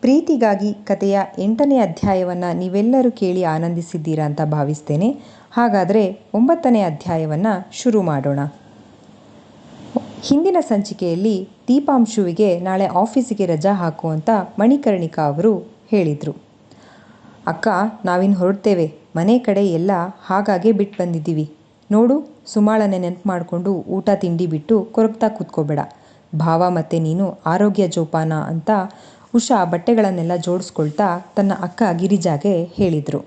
ಪ್ರೀತಿಗಾಗಿ ಕಥೆಯ ಎಂಟನೇ ಅಧ್ಯಾಯವನ್ನು ನೀವೆಲ್ಲರೂ ಕೇಳಿ ಆನಂದಿಸಿದ್ದೀರಾ ಅಂತ ಭಾವಿಸ್ತೇನೆ. ಹಾಗಾದರೆ ಒಂಬತ್ತನೇ ಅಧ್ಯಾಯವನ್ನು ಶುರು ಮಾಡೋಣ. ಹಿಂದಿನ ಸಂಚಿಕೆಯಲ್ಲಿ ದೀಪಾಂಶುವಿಗೆ ನಾಳೆ ಆಫೀಸಿಗೆ ರಜಾ ಹಾಕು ಅಂತ ಮಣಿಕರ್ಣಿಕಾ ಅವರು ಹೇಳಿದರು. ಅಕ್ಕ ನಾವಿನ್ನು ಹೊರಡ್ತೇವೆ. ಮನೆ ಕಡೆ ಎಲ್ಲ ಹಾಗಾಗೆ ಬಿಟ್ಟು ಬಂದಿದ್ದೀವಿ. ನೋಡು ಸುಮಾಳನೆ ನೆನಪು ಮಾಡಿಕೊಂಡು ಊಟ ತಿಂಡಿ ಬಿಟ್ಟು ಕೊರಗ್ತಾ ಕೂತ್ಕೋಬೇಡ. ಭಾವ ಮತ್ತು ನೀನು ಆರೋಗ್ಯ ಜೋಪಾನ ಅಂತ ಉಷಾ ಬಟ್ಟೆಗಳನ್ನೆಲ್ಲ ಜೋಡಿಸ್ಕೊಳ್ತಾ ತನ್ನ ಅಕ್ಕ ಗಿರಿಜಾಗೆ ಹೇಳಿದರು.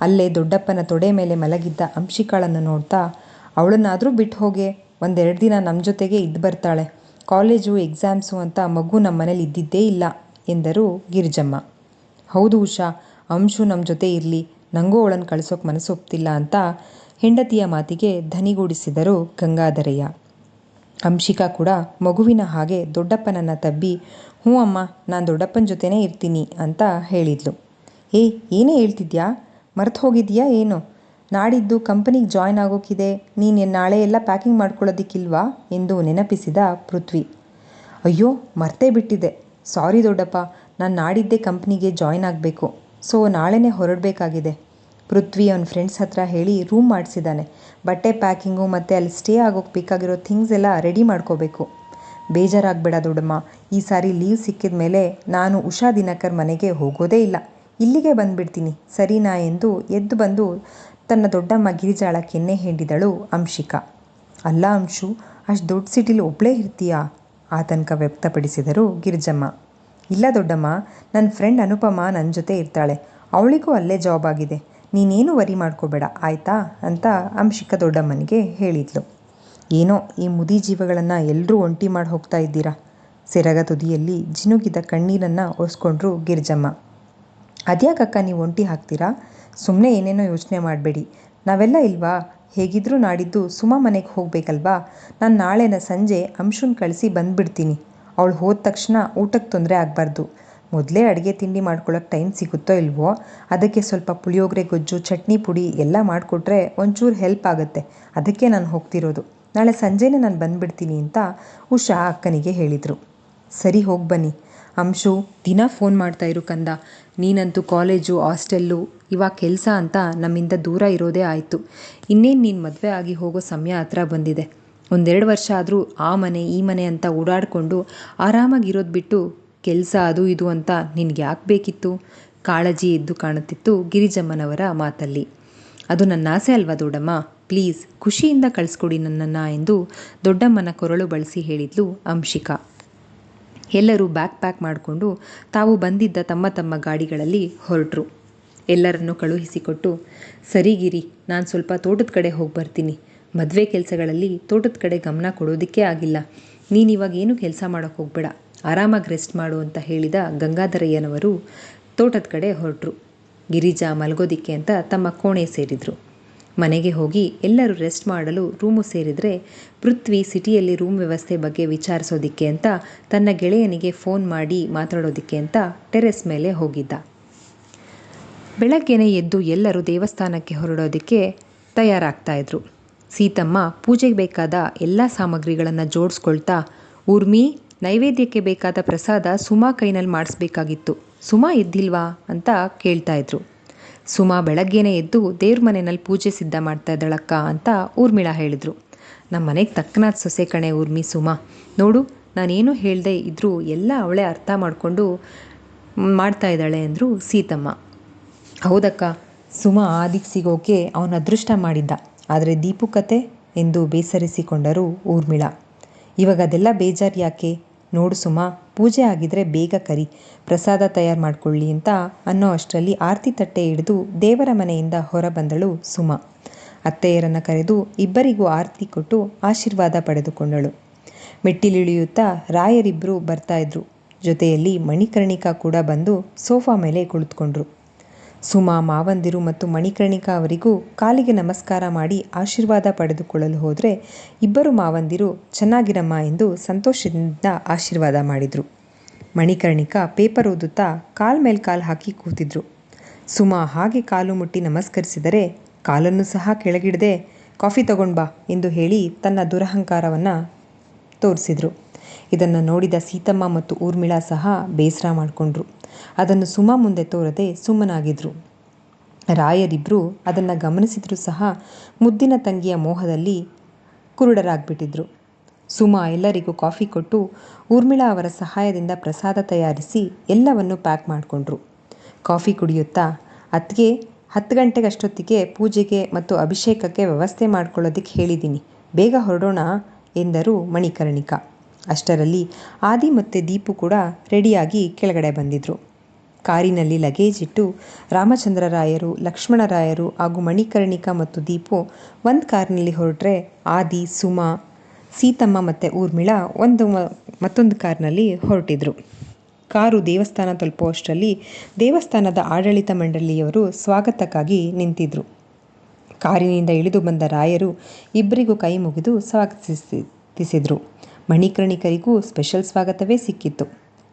ಅಲ್ಲೇ ದೊಡ್ಡಪ್ಪನ ತೊಡೆ ಮೇಲೆ ಮಲಗಿದ್ದ ಅಂಶಿಕಾಳನ್ನು ನೋಡ್ತಾ, ಅವಳನ್ನಾದರೂ ಬಿಟ್ಟು ಹೋಗೆ, ಒಂದೆರಡು ದಿನ ನಮ್ಮ ಜೊತೆಗೆ ಇದ್ದು ಬರ್ತಾಳೆ. ಕಾಲೇಜು, ಎಕ್ಸಾಮ್ಸು ಅಂತ ಮಗು ನಮ್ಮ ಮನೇಲಿ ಇದ್ದಿದ್ದೇ ಇಲ್ಲ, ಎಂದರು ಗಿರಿಜಮ್ಮ. ಹೌದು ಉಷಾ, ಅಂಶು ನಮ್ಮ ಜೊತೆ ಇರಲಿ ನನಗೂ ಅವಳನ್ನು ಕಳಿಸೋಕೆ ಮನಸ್ಸೊಪ್ತಿಲ್ಲ ಅಂತ ಹೆಂಡತಿಯ ಮಾತಿಗೆ ಧನಿಗೂಡಿಸಿದರು ಗಂಗಾಧರಯ್ಯ. ಅಂಶಿಕಾ ಕೂಡ ಮಗುವಿನ ಹಾಗೆ ದೊಡ್ಡಪ್ಪನನ್ನು ತಬ್ಬಿ, ಹ್ಞೂ ಅಮ್ಮ, ನಾನು ದೊಡ್ಡಪ್ಪನ ಜೊತೆನೇ ಇರ್ತೀನಿ ಅಂತ ಹೇಳಿದ್ಲು. ಏ, ಏನೇ ಹೇಳ್ತಿದ್ಯಾ? ಮರ್ತು ಹೋಗಿದ್ಯಾ ಏನು? ನಾಡಿದ್ದು ಕಂಪನಿಗೆ ಜಾಯ್ನ್ ಆಗೋಕ್ಕಿದೆ ನೀನು ನಾಳೆ ಎಲ್ಲ ಪ್ಯಾಕಿಂಗ್ ಮಾಡ್ಕೊಳ್ಳೋದಿಕ್ಕಿಲ್ವಾ? ಎಂದು ನೆನಪಿಸಿದ ಪೃಥ್ವಿ. ಅಯ್ಯೋ, ಮರ್ತೇ ಬಿಟ್ಟಿದೆ. ಸಾರಿ ದೊಡ್ಡಪ್ಪ, ನಾನು ನಾಡಿದ್ದೇ ಕಂಪ್ನಿಗೆ ಜಾಯ್ನ್ ಆಗಬೇಕು. ಸೊ, ನಾಳೆನೇ ಹೊರಡಬೇಕಾಗಿದೆ. ಪೃಥ್ವಿ ಅವ್ನ ಫ್ರೆಂಡ್ಸ್ ಹತ್ರ ಹೇಳಿ ರೂಮ್ ಮಾಡಿಸಿದ್ದಾನೆ. ಬಟ್ಟೆ ಪ್ಯಾಕಿಂಗು ಮತ್ತು ಅಲ್ಲಿ ಸ್ಟೇ ಆಗೋಕ್ಕೆ ಬೇಕಾಗಿರೋ ಥಿಂಗ್ಸ್ ಎಲ್ಲ ರೆಡಿ ಮಾಡ್ಕೋಬೇಕು. ಬೇಜಾರಾಗಬೇಡ ದೊಡ್ಡಮ್ಮ. ಈ ಸಾರಿ ಲೀವ್ ಸಿಕ್ಕಿದ ಮೇಲೆ ನಾನು ಉಷಾ ದಿನಕರ್ ಮನೆಗೆ ಹೋಗೋದೇ ಇಲ್ಲ. ಇಲ್ಲಿಗೆ ಬಂದುಬಿಡ್ತೀನಿ. ಸರಿನಾ ಎಂದು ಎದ್ದು ಬಂದು ತನ್ನ ದೊಡ್ಡಮ್ಮ ಗಿರಿಜಾಳ ಕೆನ್ನೆ ಹೆಂಡಿದಳು ಅಂಶಿಕಾ. ಅಲ್ಲ ಅಂಶು, ಅಷ್ಟು ದೊಡ್ಡ ಸಿಟಿಲಿ ಒಬ್ಬಳೇ ಇರ್ತೀಯಾ? ಆತಂಕ ವ್ಯಕ್ತಪಡಿಸಿದರು ಗಿರಿಜಮ್ಮ. ಇಲ್ಲ ದೊಡ್ಡಮ್ಮ ನನ್ನ ಫ್ರೆಂಡ್ ಅನುಪಮ ನನ್ನ ಜೊತೆ ಇರ್ತಾಳೆ. ಅವಳಿಗೂ ಅಲ್ಲೇ ಜಾಬ್ ಆಗಿದೆ. ನೀನೇನು ವರಿ ಮಾಡ್ಕೋಬೇಡ, ಆಯಿತಾ? ಅಂತ ಅಂಶಿಕ ದೊಡ್ಡಮ್ಮನಿಗೆ ಹೇಳಿದ್ಲು. ಏನೋ ಈ ಮುದಿ ಜೀವಗಳನ್ನು ಎಲ್ಲರೂ ಒಂಟಿ ಮಾಡಿ ಹೋಗ್ತಾ ಇದ್ದೀರಾ? ಸೆರಗ ತುದಿಯಲ್ಲಿ ಜಿನುಗಿದ ಕಣ್ಣೀರನ್ನು ಒರೆಸ್ಕೊಂಡ್ರು ಗಿರ್ಜಮ್ಮ. ಅದ್ಯಾಕಕ್ಕ ನೀವು ಒಂಟಿ ಹಾಕ್ತೀರಾ? ಸುಮ್ಮನೆ ಏನೇನೋ ಯೋಚನೆ ಮಾಡಬೇಡಿ. ನಾವೆಲ್ಲ ಇಲ್ವಾ? ಹೇಗಿದ್ರೂ ನಾಡಿದ್ದು ಸುಮ ಮನೆಗೆ ಹೋಗಬೇಕಲ್ವಾ? ನಾನು ನಾಳೆನ ಸಂಜೆ ಅಂಶುನ್ ಕಳಿಸಿ ಬಂದುಬಿಡ್ತೀನಿ. ಅವಳು ಹೋದ ತಕ್ಷಣ ಊಟಕ್ಕೆ ತೊಂದರೆ ಆಗಬಾರ್ದು. ಮೊದಲೇ ಅಡುಗೆ ತಿಂಡಿ ಮಾಡ್ಕೊಳ್ಳೋಕೆ ಟೈಮ್ ಸಿಗುತ್ತೋ ಇಲ್ವೋ, ಅದಕ್ಕೆ ಸ್ವಲ್ಪ ಪುಳಿಯೋಗರೆ, ಗೊಜ್ಜು, ಚಟ್ನಿ, ಪುಡಿ ಎಲ್ಲ ಮಾಡಿಕೊಟ್ರೆ ಒಂಚೂರು ಹೆಲ್ಪ್ ಆಗುತ್ತೆ. ಅದಕ್ಕೆ ನಾನು ಹೋಗ್ತಿರೋದು. ನಾಳೆ ಸಂಜೆನೇ ನಾನು ಬಂದುಬಿಡ್ತೀನಿ ಅಂತ ಉಷಾ ಅಕ್ಕನಿಗೆ ಹೇಳಿದರು. ಸರಿ, ಹೋಗಿ ಬನ್ನಿ. ಅಂಶು, ದಿನ ಫೋನ್ ಮಾಡ್ತಾ ಇರು ಕಂದ. ನೀನಂತೂ ಕಾಲೇಜು ಹಾಸ್ಟೆಲ್ಲು ಇವಾಗ ಕೆಲಸ ಅಂತ ನಮ್ಮಿಂದ ದೂರ ಇರೋದೇ ಆಯಿತು. ಇನ್ನೇನು ನೀನು ಮದುವೆ ಆಗಿ ಹೋಗೋ ಸಮಯ ಹತ್ರ ಬಂದಿದೆ. ಒಂದೆರಡು ವರ್ಷ ಆದರೂ ಆ ಮನೆ, ಈ ಮನೆ ಅಂತ ಓಡಾಡಿಕೊಂಡು ಆರಾಮಾಗಿರೋದು ಬಿಟ್ಟು ಕೆಲಸ ಅದು ಇದು ಅಂತ ನಿನಗೆ ಯಾಕೆ ಬೇಕಿತ್ತು? ಕಾಳಜಿ ಎದ್ದು ಕಾಣುತ್ತಿತ್ತು ಗಿರಿಜಮ್ಮನವರ ಮಾತಲ್ಲಿ. ಅದು ನನ್ನ ಆಸೆ ಅಲ್ವಾ ದೊಡ್ಡಮ್ಮ? ಪ್ಲೀಸ್, ಖುಷಿಯಿಂದ ಕಳಿಸ್ಕೊಡಿ ನನ್ನನ್ನು ಎಂದು ದೊಡ್ಡಮ್ಮನ ಕೊರಳು ಬಳಸಿ ಹೇಳಿದ್ಲು ಅಂಶಿಕಾ. ಎಲ್ಲರೂ ಬ್ಯಾಕ್ ಪ್ಯಾಕ್ ಮಾಡಿಕೊಂಡು ತಾವು ಬಂದಿದ್ದ ತಮ್ಮ ತಮ್ಮ ಗಾಡಿಗಳಲ್ಲಿ ಹೊರಟರು. ಎಲ್ಲರನ್ನು ಕಳುಹಿಸಿಕೊಟ್ಟು ಸರಿಗಿರಿ ನಾನು ಸ್ವಲ್ಪ ತೋಟದ ಕಡೆ ಹೋಗಿ ಬರ್ತೀನಿ. ಮದುವೆ ಕೆಲಸಗಳಲ್ಲಿ ತೋಟದ ಕಡೆ ಗಮನ ಕೊಡೋದಕ್ಕೆ ಆಗಿಲ್ಲ. ನೀನು ಇವಾಗ ಏನು ಕೆಲಸ ಮಾಡೋಕ್ಕೆ ಹೋಗಬೇಡ. ಆರಾಮಾಗಿ ರೆಸ್ಟ್ ಮಾಡು ಅಂತ ಹೇಳಿದ ಗಂಗಾಧರಯ್ಯನವರು ತೋಟದ ಕಡೆ ಹೊರಟರು. ಗಿರಿಜಾ ಮಲಗೋದಿಕ್ಕೆ ಅಂತ ತಮ್ಮ ಕೋಣೆ ಸೇರಿದರು. ಮನೆಗೆ ಹೋಗಿ ಎಲ್ಲರೂ ರೆಸ್ಟ್ ಮಾಡಲು ರೂಮು ಸೇರಿದರೆ ಪೃಥ್ವಿ ಸಿಟಿಯಲ್ಲಿ ರೂಮ್ ವ್ಯವಸ್ಥೆ ಬಗ್ಗೆ ವಿಚಾರಿಸೋದಿಕ್ಕೆ ಅಂತ ತನ್ನ ಗೆಳೆಯನಿಗೆ ಫೋನ್ ಮಾಡಿ ಮಾತಾಡೋದಿಕ್ಕೆ ಅಂತ ಟೆರೆಸ್ ಮೇಲೆ ಹೋಗಿದ್ದ. ಬೆಳಗ್ಗೆನೆ ಎದ್ದು ಎಲ್ಲರೂ ದೇವಸ್ಥಾನಕ್ಕೆ ಹೊರಡೋದಕ್ಕೆ ತಯಾರಾಗ್ತಾಯಿದ್ರು ಸೀತಮ್ಮ ಪೂಜೆಗೆ ಬೇಕಾದ ಎಲ್ಲ ಸಾಮಗ್ರಿಗಳನ್ನು ಜೋಡಿಸ್ಕೊಳ್ತಾ, ಊರ್ಮಿ ನೈವೇದ್ಯಕ್ಕೆ ಬೇಕಾದ ಪ್ರಸಾದ ಸುಮಾ ಕೈನಲ್ಲಿ ಮಾಡಿಸ್ಬೇಕಾಗಿತ್ತು. ಸುಮಾ ಎದ್ದಿಲ್ವಾ ಅಂತ ಕೇಳ್ತಾ ಇದ್ರು. ಸುಮಾ ಬೆಳಗ್ಗೆನೇ ಎದ್ದು ದೇವ್ರ ಮನೆಯಲ್ಲಿ ಪೂಜೆ ಸಿದ್ಧ ಮಾಡ್ತಾ ಇದ್ದಾಳಕ್ಕ ಅಂತ ಊರ್ಮಿಳಾ ಹೇಳಿದರು. ನಮ್ಮ ಮನೆಗೆ ತಕ್ಕನಾದ ಸೊಸೆ ಕಣೆ ಊರ್ಮಿ ಸುಮಾ. ನೋಡು, ನಾನೇನು ಹೇಳದೆ ಇದ್ದರೂ ಎಲ್ಲ ಅವಳೇ ಅರ್ಥ ಮಾಡಿಕೊಂಡು ಮಾಡ್ತಾ ಇದ್ದಾಳೆ ಅಂದರು ಸೀತಮ್ಮ. ಹೌದಕ್ಕ, ಸುಮಾ ಆದಿಕ್ಕೆ ಸಿಗೋಕೆ ಅವನ ಅದೃಷ್ಟ ಮಾಡಿದ್ದ. ಆದರೆ ದೀಪು ಕತೆ ಎಂದು ಬೇಸರಿಸಿಕೊಂಡರು ಊರ್ಮಿಳಾ. ಇವಾಗ ಅದೆಲ್ಲ ಬೇಜಾರು ಯಾಕೆ? ನೋಡು ಸುಮಾ, ಪೂಜೆ ಆಗಿದ್ರೆ ಬೇಗ ಕರಿ, ಪ್ರಸಾದ ತಯಾರು ಮಾಡ್ಕೊಳ್ಳಿ ಅಂತ ಅನ್ನೋ ಅಷ್ಟರಲ್ಲಿ ಆರತಿ ತಟ್ಟೆ ಹಿಡಿದು ದೇವರ ಮನೆಯಿಂದ ಹೊರ ಬಂದಳು ಸುಮಾ. ಅತ್ತೆಯರನ್ನು ಕರೆದು ಇಬ್ಬರಿಗೂ ಆರತಿ ಕೊಟ್ಟು ಆಶೀರ್ವಾದ ಪಡೆದುಕೊಂಡಳು. ಮೆಟ್ಟಿಲಿಳಿಯುತ್ತಾ ರಾಯರಿಬ್ಬರು ಬರ್ತಾ ಇದ್ರು. ಜೊತೆಯಲ್ಲಿ ಮಣಿಕರ್ಣಿಕಾ ಕೂಡ ಬಂದು ಸೋಫಾ ಮೇಲೆ ಕುಳಿತುಕೊಂಡ್ರು. ಸುಮಾ ಮಾವಂದಿರು ಮತ್ತು ಮಣಿಕರ್ಣಿಕಾ ಅವರಿಗೂ ಕಾಲಿಗೆ ನಮಸ್ಕಾರ ಮಾಡಿ ಆಶೀರ್ವಾದ ಪಡೆದುಕೊಳ್ಳಲು ಹೋದರೆ ಇಬ್ಬರು ಮಾವಂದಿರು ಚೆನ್ನಾಗಿರಮ್ಮ ಎಂದು ಸಂತೋಷದಿಂದ ಆಶೀರ್ವಾದ ಮಾಡಿದರು. ಮಣಿಕರ್ಣಿಕಾ ಪೇಪರ್ ಓದುತ್ತಾ ಕಾಲ್ ಮೇಲೆ ಕಾಲು ಹಾಕಿ ಕೂತಿದ್ರು. ಸುಮಾ ಹಾಗೆ ಕಾಲು ಮುಟ್ಟಿ ನಮಸ್ಕರಿಸಿದರೆ ಕಾಲನ್ನು ಸಹ ಕೆಳಗಿಡದೆ, ಕಾಫಿ ತಗೊಂಡು ಬಾ ಎಂದು ಹೇಳಿ ತನ್ನ ದುರಹಂಕಾರವನ್ನು ತೋರಿಸಿದರು. ಇದನ್ನು ನೋಡಿದ ಸೀತಮ್ಮ ಮತ್ತು ಊರ್ಮಿಳಾ ಸಹ ಬೇಸರ ಮಾಡಿಕೊಂಡ್ರು. ಅದನ್ನು ಸುಮ ಮುಂದೆ ತೋರದೆ ಸುಮ್ಮನಾಗಿದ್ರು. ರಾಯರಿಬ್ಬರು ಅದನ್ನು ಗಮನಿಸಿದರೂ ಸಹ ಮುದ್ದಿನ ತಂಗಿಯ ಮೋಹದಲ್ಲಿ ಕುರುಡರಾಗ್ಬಿಟ್ಟಿದ್ರು. ಸುಮಾ ಎಲ್ಲರಿಗೂ ಕಾಫಿ ಕೊಟ್ಟು ಊರ್ಮಿಳಾ ಅವರ ಸಹಾಯದಿಂದ ಪ್ರಸಾದ ತಯಾರಿಸಿ ಎಲ್ಲವನ್ನು ಪ್ಯಾಕ್ ಮಾಡಿಕೊಂಡ್ರು. ಕಾಫಿ ಕುಡಿಯುತ್ತಾ ಅತ್ತಿಗೆ ಹತ್ತು ಗಂಟೆಗಷ್ಟೊತ್ತಿಗೆ ಪೂಜೆಗೆ ಮತ್ತು ಅಭಿಷೇಕಕ್ಕೆ ವ್ಯವಸ್ಥೆ ಮಾಡ್ಕೊಳ್ಳೋದಕ್ಕೆ ಹೇಳಿದ್ದೀನಿ ಬೇಗ ಹೊರಡೋಣ ಎಂದರು ಮಣಿಕರ್ಣಿಕಾ. ಅಷ್ಟರಲ್ಲಿ ಆದಿ ಮತ್ತು ದೀಪು ಕೂಡ ರೆಡಿಯಾಗಿ ಕೆಳಗಡೆ ಬಂದಿದ್ರು. ಕಾರಿನಲ್ಲಿ ಲಗೇಜ್ ಇಟ್ಟು ರಾಮಚಂದ್ರರಾಯರು, ಲಕ್ಷ್ಮಣರಾಯರು ಹಾಗೂ ಮಣಿಕರ್ಣಿಕಾ ಮತ್ತು ದೀಪು ಒಂದು ಕಾರ್ನಲ್ಲಿ ಹೊರಟ್ರೆ ಆದಿ, ಸುಮಾ, ಸೀತಮ್ಮ ಮತ್ತು ಊರ್ಮಿಳಾ ಒಂದು ಮತ್ತೊಂದು ಕಾರ್ನಲ್ಲಿ ಹೊರಟಿದ್ರು. ಕಾರು ದೇವಸ್ಥಾನ ತಲುಪುವಷ್ಟರಲ್ಲಿ ದೇವಸ್ಥಾನದ ಆಡಳಿತ ಮಂಡಳಿಯವರು ಸ್ವಾಗತಕ್ಕಾಗಿ ನಿಂತಿದ್ರು. ಕಾರಿನಿಂದ ಇಳಿದು ಬಂದ ರಾಯರು ಇಬ್ಬರಿಗೂ ಕೈ ಮುಗಿದು ಸ್ವಾಗತಿಸಿದ್ರು ಮಣಿಕರ್ಣಿಕರಿಗೂ ಸ್ಪೆಷಲ್ ಸ್ವಾಗತವೇ ಸಿಕ್ಕಿತ್ತು.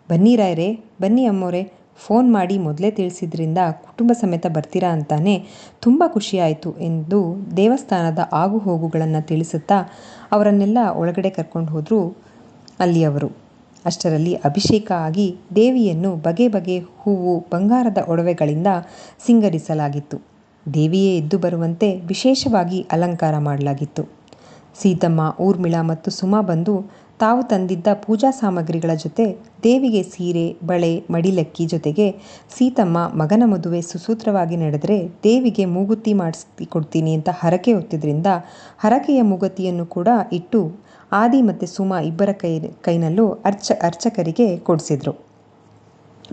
ಬನ್ನಿ ರಾಯರೇ, ಬನ್ನಿ ಅಮ್ಮೋರೆ, ಫೋನ್ ಮಾಡಿ ಮೊದಲೇ ತಿಳಿಸಿದ್ರಿಂದ ಕುಟುಂಬ ಸಮೇತ ಬರ್ತೀರಾ ಅಂತಾನೆ ತುಂಬ ಖುಷಿಯಾಯಿತು ಎಂದು ದೇವಸ್ಥಾನದ ಆಗು ಹೋಗುಗಳನ್ನು ತಿಳಿಸುತ್ತಾ ಅವರನ್ನೆಲ್ಲ ಒಳಗಡೆ ಕರ್ಕೊಂಡು ಹೋದರು ಅಲ್ಲಿಯವರು. ಅಷ್ಟರಲ್ಲಿ ಅಭಿಷೇಕ ಆಗಿ ದೇವಿಯನ್ನು ಬಗೆ ಬಗೆ ಹೂವು, ಬಂಗಾರದ ಒಡವೆಗಳಿಂದ ಸಿಂಗರಿಸಲಾಗಿತ್ತು. ದೇವಿಯೇ ಎದ್ದು ಬರುವಂತೆ ವಿಶೇಷವಾಗಿ ಅಲಂಕಾರ ಮಾಡಲಾಗಿತ್ತು. ಸೀತಮ್ಮ, ಊರ್ಮಿಳಾ ಮತ್ತು ಸುಮಾ ಬಂದು ತಾವು ತಂದಿದ್ದ ಪೂಜಾ ಸಾಮಗ್ರಿಗಳ ಜೊತೆ ದೇವಿಗೆ ಸೀರೆ, ಬಳೆ, ಮಡಿಲಕ್ಕಿ ಜೊತೆಗೆ ಸೀತಮ್ಮ ಮಗನ ಮದುವೆ ಸುಸೂತ್ರವಾಗಿ ನಡೆದರೆ ದೇವಿಗೆ ಮೂಗುತಿ ಮಾಡಿಸಿ ಕೊಡ್ತೀನಿ ಅಂತ ಹರಕೆ ಹೊತ್ತಿದ್ರಿಂದ ಹರಕೆಯ ಮೂಗುತಿಯನ್ನು ಕೂಡ ಇಟ್ಟು ಆದಿ ಮತ್ತು ಸುಮ ಇಬ್ಬರ ಕೈ, ಕೈನಲ್ಲೂ ಅರ್ಚ, ಅರ್ಚಕರಿಗೆ ಕೊಡಿಸಿದರು.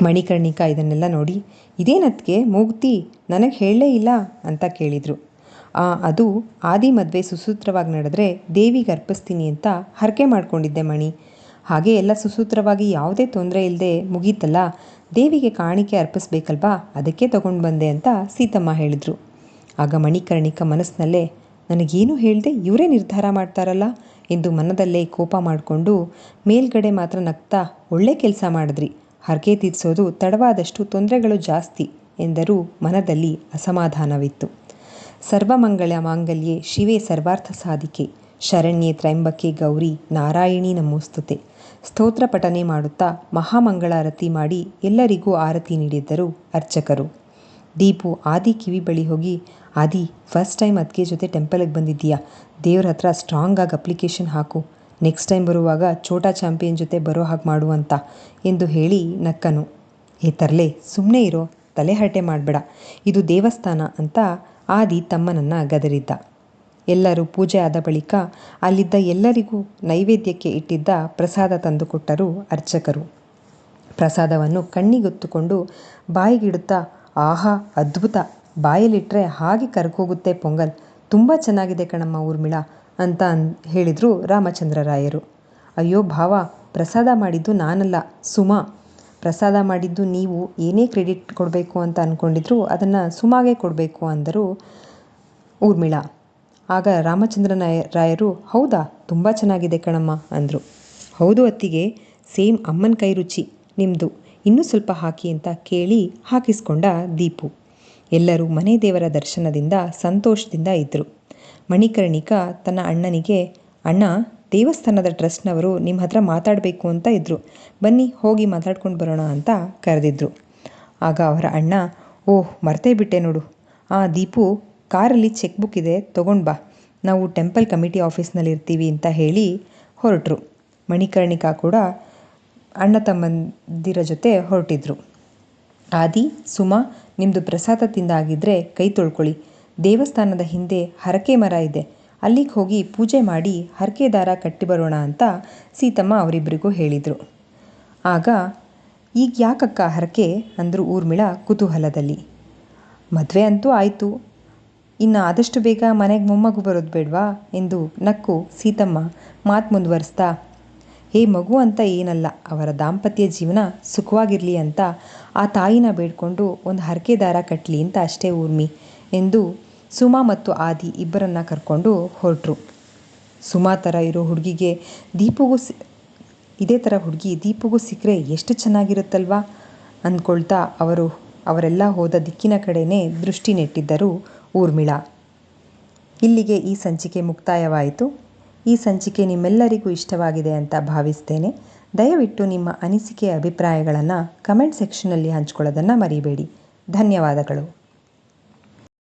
ಮಣಿಕರ್ಣಿಕಾ ಇದನ್ನೆಲ್ಲ ನೋಡಿ, ಇದೇನತ್ಗೆ ಮೂಗುತಿ ನನಗೆ ಹೇಳಲೇ ಇಲ್ಲ ಅಂತ ಕೇಳಿದರು. ಅದು ಆದಿ ಮದುವೆ ಸುಸೂತ್ರವಾಗಿ ನಡೆದ್ರೆ ದೇವಿಗೆ ಅರ್ಪಿಸ್ತೀನಿ ಅಂತ ಹರಕೆ ಮಾಡ್ಕೊಂಡಿದ್ದೆ ಮಣಿ. ಹಾಗೆ ಎಲ್ಲ ಸುಸೂತ್ರವಾಗಿ ಯಾವುದೇ ತೊಂದರೆ ಇಲ್ಲದೆ ಮುಗೀತಲ್ಲ, ದೇವಿಗೆ ಕಾಣಿಕೆ ಅರ್ಪಿಸ್ಬೇಕಲ್ವಾ, ಅದಕ್ಕೆ ತಗೊಂಡು ಬಂದೆ ಅಂತ ಸೀತಮ್ಮ ಹೇಳಿದರು. ಆಗ ಮಣಿಕರ್ಣಿಕ ಮನಸ್ಸಿನಲ್ಲೇ, ನನಗೇನು ಹೇಳದೆ ಇವರೇ ನಿರ್ಧಾರ ಮಾಡ್ತಾರಲ್ಲ? ಎಂದು ಮನದಲ್ಲೇ ಕೋಪ ಮಾಡಿಕೊಂಡು ಮೇಲ್ಗಡೆ ಮಾತ್ರ ನಗ್ತಾ ಒಳ್ಳೆ ಕೆಲಸ ಮಾಡಿದ್ರಿ. ಹರಕೆ ತೀರಿಸೋದು ತಡವಾದಷ್ಟು ತೊಂದರೆಗಳು ಜಾಸ್ತಿ ಎಂದರೂ ಮನದಲ್ಲಿ ಅಸಮಾಧಾನವಿತ್ತು. ಸರ್ವಮಂಗಳ ಮಾಂಗಲ್ಯೆ ಶಿವೆ ಸರ್ವಾರ್ಥ ಸಾಧಿಕೆ. ಶರಣ್ಯೆ ತ್ರೈಂಬಕೆ ಗೌರಿ ನಾರಾಯಣಿ ನಮೋಸ್ತುತೆ. ಸ್ತೋತ್ರ ಪಠನೆ ಮಾಡುತ್ತಾ ಮಹಾಮಂಗಳಾರತಿ ಮಾಡಿ ಎಲ್ಲರಿಗೂ ಆರತಿ ನೀಡಿದ್ದರು ಅರ್ಚಕರು. ದೀಪು, ಆದಿ ಕಿವಿ ಬಳಿ ಹೋಗಿ, ಆದಿ ಫಸ್ಟ್ ಟೈಮ್ ಅದಕ್ಕೆ ಜೊತೆ ಟೆಂಪಲಿಗೆ ಬಂದಿದ್ದೀಯಾ? ದೇವ್ರ ಹತ್ರ ಸ್ಟ್ರಾಂಗಾಗಿ ಅಪ್ಲಿಕೇಶನ್ ಹಾಕು. ನೆಕ್ಸ್ಟ್ ಟೈಮ್ ಬರುವಾಗ ಛೋಟಾ ಚಾಂಪಿಯನ್ ಜೊತೆ ಬರೋ ಹಾಗೆ ಮಾಡು ಅಂತ ಎಂದು ಹೇಳಿ ನಕ್ಕನು. ಏ ತರಲೆ ಸುಮ್ಮನೆ ಇರೋ ತಲೆಹರಟೆ ಮಾಡಬೇಡ. ಇದು ದೇವಸ್ಥಾನ ಅಂತ ಆದಿ ತಮ್ಮನನ್ನು ಗದರಿದ್ದ. ಎಲ್ಲರೂ ಪೂಜೆ ಆದ ಬಳಿಕ ಅಲ್ಲಿದ್ದ ಎಲ್ಲರಿಗೂ ನೈವೇದ್ಯಕ್ಕೆ ಇಟ್ಟಿದ್ದ ಪ್ರಸಾದ ತಂದುಕೊಟ್ಟರು ಅರ್ಚಕರು. ಪ್ರಸಾದವನ್ನು ಕಣ್ಣಿಗೊತ್ತುಕೊಂಡು ಬಾಯಿಗಿಡುತ್ತಾ, ಆಹಾ, ಅದ್ಭುತ! ಬಾಯಲ್ಲಿಟ್ಟರೆ ಹಾಗೆ ಕರ್ಗೋಗುತ್ತೆ ಪೊಂಗಲ್. ತುಂಬ ಚೆನ್ನಾಗಿದೆ ಕಣಮ್ಮ ಊರ್ಮಿಳ ಅಂತ ಅನ್ ಹೇಳಿದರು ರಾಮಚಂದ್ರರಾಯರು. ಅಯ್ಯೋ ಭಾವ, ಪ್ರಸಾದ ಮಾಡಿದ್ದು ನಾನಲ್ಲ, ಸುಮಾ! ಪ್ರಸಾದ ಮಾಡಿದ್ದು ನೀವು ಏನೇ ಕ್ರೆಡಿಟ್ ಕೊಡಬೇಕು ಅಂತ ಅಂದ್ಕೊಂಡಿದ್ರು ಅದನ್ನು ಸುಮಾಗೆ ಕೊಡಬೇಕು ಅಂದರು ಊರ್ಮಿಳಾ. ಆಗ ರಾಮಚಂದ್ರನ ರಾಯರು, ಹೌದಾ, ತುಂಬ ಚೆನ್ನಾಗಿದೆ ಕಣಮ್ಮ ಅಂದರು. ಹೌದು ಅತ್ತಿಗೆ, ಸೇಮ್ ಅಮ್ಮನ ಕೈ ರುಚಿ ನಿಮ್ಮದು ಇನ್ನೂ ಸ್ವಲ್ಪ ಹಾಕಿ ಅಂತ ಕೇಳಿ ಹಾಕಿಸ್ಕೊಂಡ ದೀಪು. ಎಲ್ಲರೂ ಮನೆ ದೇವರ ದರ್ಶನದಿಂದ ಸಂತೋಷದಿಂದ ಇದ್ದರು ಮಣಿಕರ್ಣಿಕ ತನ್ನ ಅಣ್ಣನಿಗೆ, ಅಣ್ಣ ದೇವಸ್ಥಾನದ ಟ್ರಸ್ಟ್ನವರು ನಿಮ್ಮ ಹತ್ರ ಮಾತಾಡಬೇಕು ಅಂತ ಇದ್ದರು ಬನ್ನಿ, ಹೋಗಿ ಮಾತಾಡ್ಕೊಂಡು ಬರೋಣ ಅಂತ ಕರೆದಿದ್ರು. ಆಗ ಅವರ ಅಣ್ಣ, ಓಹ್, ಮರ್ತೇ ಬಿಟ್ಟೆ ನೋಡು. ಆ ದೀಪು ಕಾರಲ್ಲಿ ಚೆಕ್ ಬುಕ್ ಇದೆ, ತೊಗೊಂಡು ಬಾ. ನಾವು ಟೆಂಪಲ್ ಕಮಿಟಿ ಆಫೀಸ್ನಲ್ಲಿ ಇರ್ತೀವಿ ಅಂತ ಹೇಳಿ ಹೊರಟರು. ಮಣಿಕರ್ಣಿಕಾ ಕೂಡ ಅಣ್ಣ ತಮ್ಮಂದಿರ ಜೊತೆ ಹೊರಟಿದ್ರು. ಆದಿ, ಸುಮಾ ನಿಮ್ಮದು ಪ್ರಸಾದ ತಿಂದಾಗಿದ್ದರೆ ಕೈ ತೊಳ್ಕೊಳ್ಳಿ. ದೇವಸ್ಥಾನದ ಹಿಂದೆ ಹರಕೆ ಮರ ಇದೆ. ಅಲ್ಲಿಗೆ ಹೋಗಿ ಪೂಜೆ ಮಾಡಿ ಹರಕೆ ದಾರ ಕಟ್ಟಿ ಬರೋಣ ಅಂತ ಸೀತಮ್ಮ ಅವರಿಬ್ಬರಿಗೂ ಹೇಳಿದರು. ಆಗ, ಈಗ ಯಾಕಕ್ಕ ಹರಕೆ? ಅಂದರು ಊರ್ಮಿಳ ಕುತೂಹಲದಲ್ಲಿ. ಮದುವೆ ಅಂತೂ ಆಯಿತು. ಇನ್ನು ಆದಷ್ಟು ಬೇಗ ಮನೆಗೆ ಮೊಮ್ಮಗು ಬರೋದು ಬೇಡವಾ? ಎಂದು ನಕ್ಕು ಸೀತಮ್ಮ ಮಾತು ಮುಂದುವರಿಸ್ತಾ, ಹೇ ಮಗು ಅಂತ ಏನಲ್ಲ, ಅವರ ದಾಂಪತ್ಯ ಜೀವನ ಸುಖವಾಗಿರಲಿ ಅಂತ ಆ ತಾಯಿನ ಬೇಡ್ಕೊಂಡು ಒಂದು ಹರಕೆ ದಾರ ಕಟ್ಟಲಿ ಅಂತ ಅಷ್ಟೇ ಊರ್ಮಿ, ಎಂದು ಸುಮಾ ಮತ್ತು ಆದಿ ಇಬ್ಬರನ್ನ ಕರ್ಕೊಂಡು ಹೊರಟರು. ಸುಮಾ ಥರ ಇರೋ ಹುಡುಗಿಗೆ ದೀಪಗೂ ಸಿ, ಇದೇ ಥರ ಹುಡುಗಿ ದೀಪಗೂ ಸಿಕ್ಕರೆ ಎಷ್ಟು ಚೆನ್ನಾಗಿರುತ್ತಲ್ವಾ? ಅಂದ್ಕೊಳ್ತಾ ಅವರು ಅವರೆಲ್ಲ ಹೋದ ದಿಕ್ಕಿನ ಕಡೆನೇ ದೃಷ್ಟಿ ನೆಟ್ಟಿದ್ದರು ಊರ್ಮಿಳಾ. ಇಲ್ಲಿಗೆ ಈ ಸಂಚಿಕೆ ಮುಕ್ತಾಯವಾಯಿತು. ಈ ಸಂಚಿಕೆ ನಿಮ್ಮೆಲ್ಲರಿಗೂ ಇಷ್ಟವಾಗಿದೆ ಅಂತ ಭಾವಿಸ್ತೇನೆ. ದಯವಿಟ್ಟು ನಿಮ್ಮ ಅನಿಸಿಕೆ ಅಭಿಪ್ರಾಯಗಳನ್ನು ಕಮೆಂಟ್ ಸೆಕ್ಷನಲ್ಲಿ ಹಂಚ್ಕೊಳ್ಳೋದನ್ನು ಮರಿಬೇಡಿ. ಧನ್ಯವಾದಗಳು.